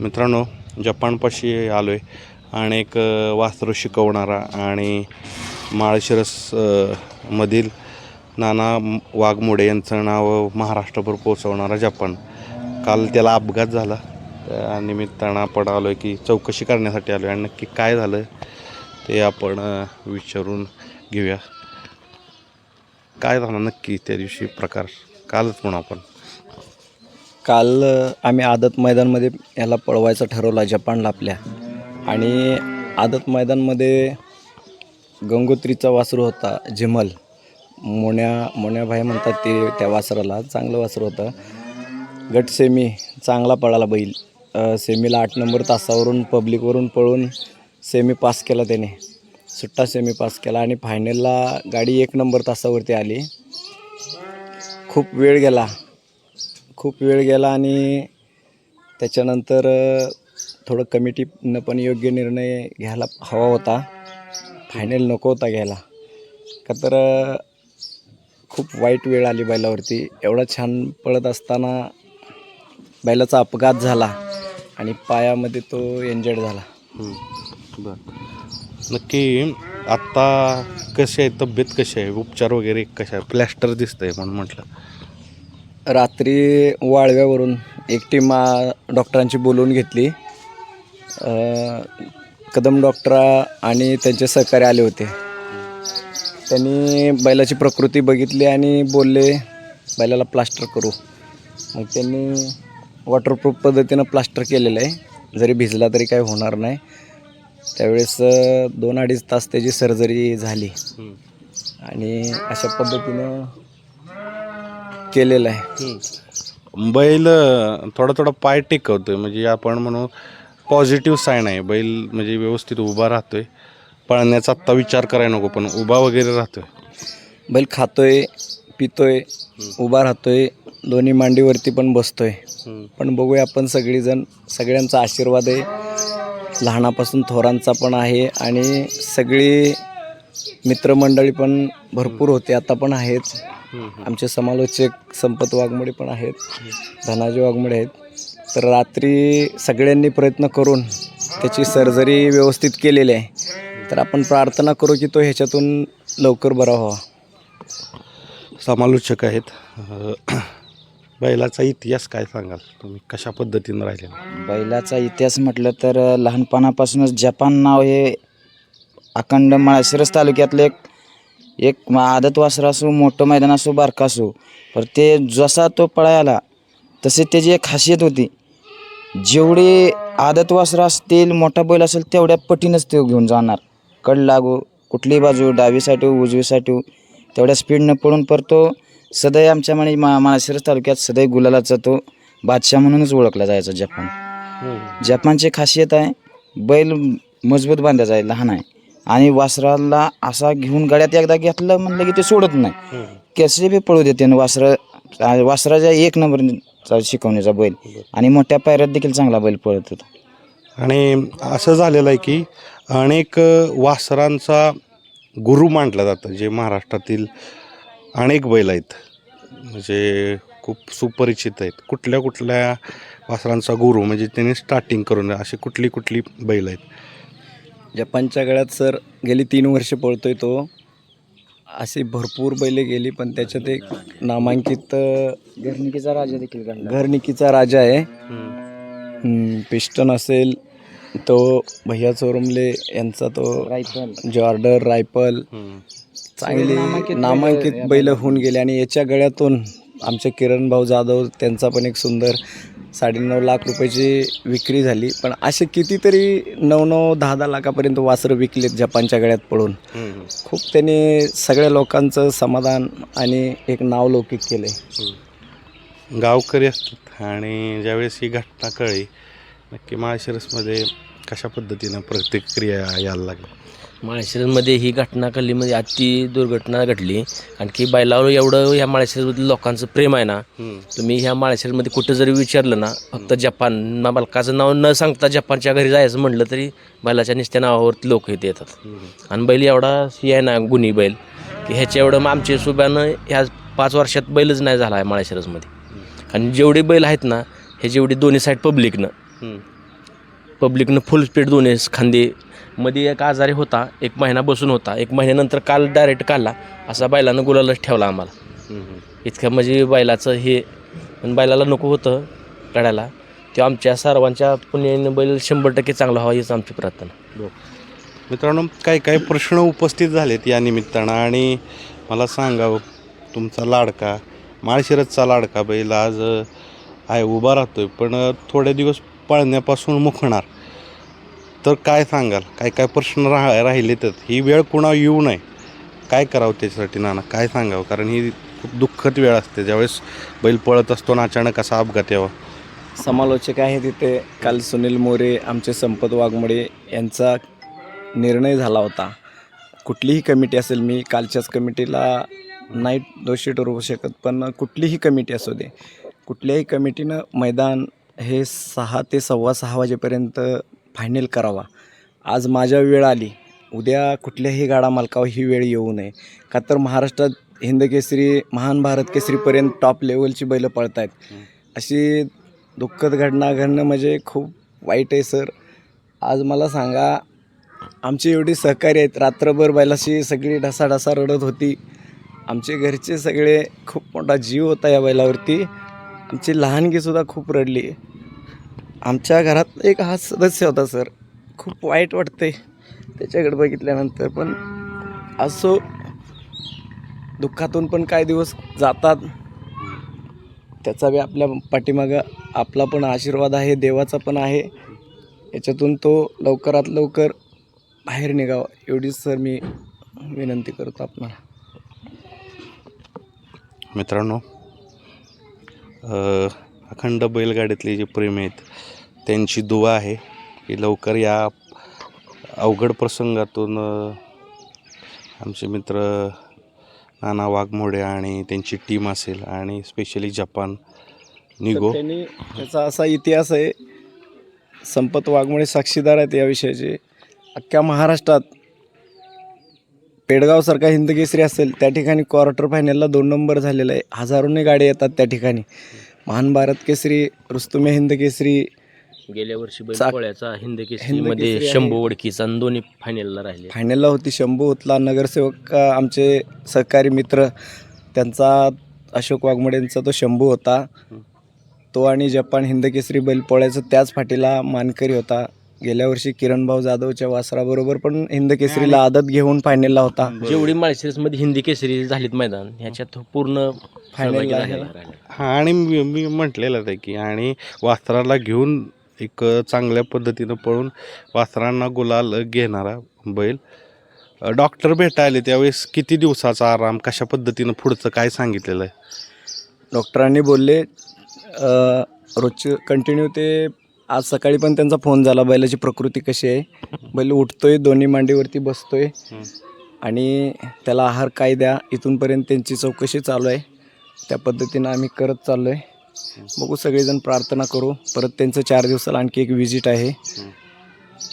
मित्रांनो जपानपाशी आलो आहे आणि एक वास्त्र शिकवणारा आणि माळशिरस मधील नाना वाघमोडे यांचं नाव महाराष्ट्रभर पोचवणारा जपान. काल त्याला अपघात झाला. त्या निमित्तानं आपण आलो आहे की चौकशी करण्यासाठी आलो आहे आणि नक्की काय झालं ते आपण विचारून घेऊया. काय झालं नक्की त्या दिवशी प्रकार? कालच म्हणू आपण. काल आम्ही आदत मैदानमध्ये याला पळवायचं ठरवलं जपानला आपल्या. आणि आदत मैदानमध्ये गंगोत्रीचा वासरू होता जिमल. मोन्या मोन्याभाई म्हणतात ते त्या वासराला चांगलं वासरू होतं. गट सेमी चांगला पळाला बैल. सेमीला आठ नंबर तासावरून पब्लिकवरून पळून सेमी पास केला त्याने. सुट्टा सेमी पास केला आणि फायनलला गाडी एक नंबर तासावरती आली. खूप वेळ गेला. खूप वेळ गेला आणि त्याच्यानंतर थोडं कमिटीनं पण योग्य निर्णय घ्यायला हवा होता. फायनल नको होता घ्यायला. का तर खूप वाईट वेळ आली बैलावरती. एवढा छान पळत असताना बैलाचा अपघात झाला आणि पायामध्ये तो एंजर्ड झाला. बरं. नक्की आत्ता कशी आहे? तब्येत कशी आहे? उपचार वगैरे कशा आहे? प्लॅस्टर दिसतंय म्हणून म्हटलं. रात्री वाळव्यावरून एक टीम डॉक्टरांची बोलवून घेतली. कदम डॉक्टर आणि त्यांचे सहकारी आले होते. त्यांनी बैलाची प्रकृती बघितली आणि बोलले बैलाला प्लास्टर करू. मग त्यांनी वॉटरप्रूफ पद्धतीनं प्लास्टर केलेलं आहे. जरी भिजला तरी काही होणार नाही. त्यावेळेस दोन अडीच तास त्याची सर्जरी झाली. आणि अशा पद्धतीनं केलेलं आहे. बैल थोडा थोडा पाय टेकवतोय. म्हणजे आपण म्हणू पॉझिटिव्ह साईन आहे. बैल म्हणजे व्यवस्थित उभा राहतोय. पळण्याचा आत्ता विचार करायला नको पण उभा वगैरे राहतोय. बैल खातोय पितोय उभा राहतोय. दोन्ही मांडीवरती पण बसतोय. पण बघूया आपण सगळीजण सगळ्यांचा आशीर्वाद आहे. लहानापासून थोरांचा पण आहे आणि सगळी मित्रमंडळी पण भरपूर होते आता पण आहेत. आमचे समालोचक संपत वाघमोडे पण आहेत धनाजी वाघमोडे आहेत. तर रात्री सगळ्यांनी प्रयत्न करून त्याची सर्जरी व्यवस्थित केलेली आहे. तर आपण प्रार्थना करू की तो ह्याच्यातून लवकर बरा व्हावा. समालोचक आहेत. बैलाचा इतिहास काय सांगाल? तुम्ही कशा पद्धतीनं राहिले बैलाचा इतिहास म्हटलं तर लहानपणापासूनच जपान नाव हे अखंड माळशिरस तालुक्यातलं एक एक आदत वासर असो मोठं मैदान असो बारका असो पर ते जसा तो पळायला तसे त्याची एक खासियत होती. जेवढे आदत वासरं असतील मोठा बैल असेल तेवढ्या पटीनंच तो घेऊन जाणार. कड लागू कुठलीही बाजू डावीसाठी उजवीसाठी तेवढ्या स्पीडनं पळून परतो सदैव आमच्या म्हणे मा माळशिरस तालुक्यात सदैव गुलालाचा तो बादशाह म्हणूनच ओळखला जायचा जपान. जपानची खासियत आहे बैल मजबूत बांधायचा आहे लहान आहे. आणि वासराला असा घेऊन गाड्यात एकदा घेतलं म्हणलं की ते सोडत नाही. कसे बी पळू देते आणि वासरा वासराच्या एक नंबरचा शिकवण्याचा बैल आणि मोठ्या पायऱ्यात देखील चांगला बैल पळत होता. आणि असं झालेलं आहे की अनेक वासरांचा गुरु मानला जातं जे महाराष्ट्रातील अनेक बैल आहेत. म्हणजे खूप सुपरिचित आहेत. कुठल्या कुठल्या वासरांचा गुरु म्हणजे त्यांनी स्टार्टिंग करून अशी कुठली कुठली बैल आहेत. जपानच्या गळ्यात सर गेली तीन वर्ष पळतोय तो. अशी भरपूर बैले गेली पण त्याच्यात एक नामांकित घरनिकीचा राजा देखील काढला घरनिकीचा राजा आहे. हम्म, पिस्टन असेल तो भैया चोरमले यांचा तो रायफल. जॉर्डर रायफल. चांगली नामांकित बैल होऊन गेले. आणि याच्या गळ्यातून आमचे किरण भाऊ जाधव त्यांचा पण एक सुंदर साडेनऊ लाख रुपयाची विक्री झाली. पण असे कितीतरी नऊ नऊ दहा दहा लाखापर्यंत वासरं विकलेत जपानच्या गळ्यात पळून खूप त्यांनी सगळ्या लोकांचं समाधान आणि एक नाव लौकिक केलं गावकरी असतात आणि ज्यावेळेस ही घटना कळली नक्की माळशिरसमध्ये कशा पद्धतीनं प्रतिक्रिया यायला लागली? माळशिरसमध्ये ही घटना कल्लीमध्ये अति दुर्घटना घडली. आणखी बैलावर एवढं ह्या माळशिरसमधील लोकांचं प्रेम आहे ना तुम्ही ह्या माळशिरसमध्ये कुठं जरी विचारलं ना फक्त जपान ना बालकाचं नाव न सांगता जपानच्या घरी जायचं म्हटलं तरी बैलाच्या निस्त्या नावावरती लोक इथे येतात. आणि बैल एवढा ही आहे ना गुन्ही बैल की ह्याच्या एवढं आमच्या सुब्यानं ह्या पाच वर्षात बैलच नाही झाला आहे माळशिरसमध्ये. आणि जेवढे बैल आहेत ना हे जेवढी दोन्ही साईड पब्लिकनं पब्लिकनं फुल स्पीड दोन्ही खांदे मध्ये एक आजारी होता एक महिना बसून होता एक महिन्यानंतर काल डायरेक्ट काढला. असा बैलानं गुलालच ठेवला आम्हाला. इतकं म्हणजे बैलाचं हे पण बैलाला नको होतं काढायला ते आमच्या सर्वांच्या पुण्याने बैल शंभर टक्के चांगला व्हावा हीच आमची प्रार्थना. मित्रांनो काही काही प्रश्न उपस्थित झालेत या निमित्तानं? आणि मला सांगावं तुमचा लाडका माळशिरसचा लाडका बैल आज आहे उभा राहतोय पण थोडे दिवस पाळण्यापासून मुखणार तर काय सांगाल? काय काय प्रश्न राह राहिले तर ही वेळ कुणा येऊ नये. काय करावं त्याच्यासाठी नाना? काय सांगावं? कारण ही खूप दुःखद वेळ असते. ज्यावेळेस बैल पळत असतो आणि अचानक असा अपघात यावा. समालोचक आहे तिथे काल सुनील मोरे आमचे संपत वाघमोडे यांचा निर्णय झाला होता. कुठलीही कमिटी असेल मी कालच्याच कमिटीला नाही दोषी ठरवू शकत पण कुठलीही कमिटी असू दे. कुठल्याही कमिटीनं मैदान हे सहा ते सव्वा सहा वाजेपर्यंत फायनल करावा. आज माझ्या वेळ आली. उद्या कुठल्याही गाडा मालकावर ही वेळ येऊ नये. का तर महाराष्ट्रात हिंदकेसरी महान भारत केसरीपर्यंत टॉप लेवलची बैलं पळत आहेत अशी दुःखद घटना घडणं म्हणजे खूप वाईट आहे सर आज मला सांगा आमची एवढी सहकारी आहेत. रात्रभर बैलाशी सगळी ढसाढसा रडत होती. आमचे घरचे सगळे खूप मोठा जीव होता या बैलावरती. आमची लहानगीसुद्धा खूप रडली. आमच्या घरात एक हा सदस्य होता सर. खूप वाईट वाटते त्याच्याकडे बघितल्यानंतर पण असो दुःखातून पण काही दिवस जातात. त्याचा बी आपल्या पाठीमागं आपला पण आशीर्वाद आहे देवाचा पण आहे. याच्यातून तो लवकरात लवकर बाहेर निघावा एवढीच सर मी विनंती करतो आपणाला. मित्रांनो अखंड बैलगाडीतले जे प्रेम आहेत त्यांची दुवा आहे की लवकर या अवघड प्रसंगातून आमचे मित्र नाना वाघमोडे आणि त्यांची टीम असेल आणि स्पेशली जपान निगो. त्यांनी त्याचा असा इतिहास आहे संपत वाघमोडे साक्षीदार आहेत या विषयाचे. अख्ख्या महाराष्ट्रात पेडगावसारखा हिंदकेसरी असेल त्या ठिकाणी क्वार्टर फायनलला दोन नंबर झालेला आहे. हजारोने गाड्या येतात त्या ठिकाणी. महान भारत केसरी रुस्तुमे हिंद केसरी. गेल्या वर्षी बैल चा- पोळ्याचा हिंद केसरी आहे. शंभू ओळखीचा आणि दोन्ही फायनलला राहिले. फायनलला होती शंभू होतला नगरसेवक अ, आमचे सहकारी मित्र. त्यांचा अशोक वाघमोडेंचा तो शंभू होता. तो आणि जपान हिंद केसरी बैलपोळ्याचं त्याच फाटीला मानकरी होता. गेल्या वर्षी किरण भाऊ जाधवच्या वासराबरोबर पण हिंद केसरीला आदत घेऊन फायनलला होता जेवढी माळशिरसमध्ये हिंदी केसरी झालीत मैदान ह्याच्यात पूर्ण सहभागी ला झालेला आहे. राहिला. हां आणि मी मी म्हटलेलं आहे की आणि वास्त्राला घेऊन एक चांगल्या पद्धतीनं पळून वासरांना गुलाल घेणारा बैल डॉक्टर भेटायला त्यावेळेस किती दिवसाचा आराम कशा पद्धतीनं पुढचं काय सांगितलेलं आहे डॉक्टरांनी बोलले रोजचे कंटिन्यू ते आज सकाळी पण त्यांचा फोन झाला बैलाची प्रकृती कशी आहे? बैल उठतोय दोन्ही मांडीवरती बसतोय. आणि त्याला आहार काय द्या इथूनपर्यंत त्यांची चौकशी चालू आहे. त्या पद्धतीनं आम्ही करत चाललो आहे बघू सगळेजण प्रार्थना करू. परत त्यांचं चार दिवसाला आणखी एक व्हिजिट आहे.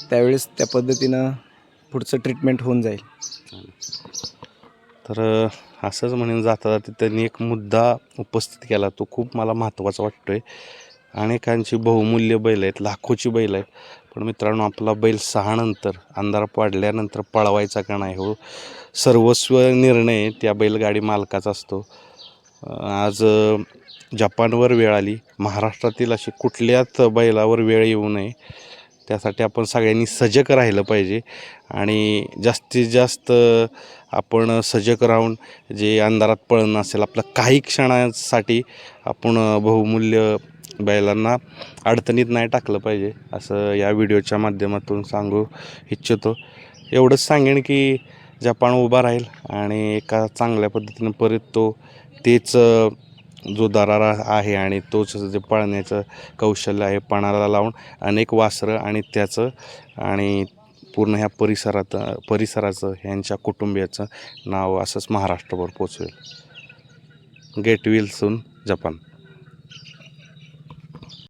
त्यावेळेस त्या पद्धतीनं पुढचं ट्रीटमेंट होऊन जाईल. तर असंच म्हणून जाता जाता त्यांनी एक मुद्दा उपस्थित केला. तो खूप मला महत्त्वाचा वाटतो आहे अनेकांची बहुमूल्य बैल आहेत लाखोची बैल आहेत. पण मित्रांनो आपला बैल सहानंतर अंधार पाडल्यानंतर पळवायचा का नाही हो? सर्वस्व निर्णय त्या बैलगाडी मालकाचा असतो. आज जपानवर वेळ आली. महाराष्ट्रातील अशी कुठल्याच बैलावर वेळ येऊ नये. त्यासाठी आपण सगळ्यांनी सजग राहिलं पाहिजे. आणि जास्तीत जास्त आपण सजग राहून जे अंधारात पळणं असेल आपलं काही क्षणासाठी आपण बहुमूल्य बैलांना अडचणीत नाही टाकलं पाहिजे असं या व्हिडिओच्या माध्यमातून सांगू इच्छितो. एवढंच सांगेन की जपान उभा राहील आणि एका चांगल्या पद्धतीनं परत तो तेच जो दरारा आहे आणि तोच जे पळण्याचं कौशल्य आहे पणाला लावून अनेक वासरं आणि त्याचं आणि पूर्ण ह्या परिसरात परिसराचं ह्यांच्या कुटुंबियाचं नाव असंच महाराष्ट्रभर पोचवेल. Get well soon Japan.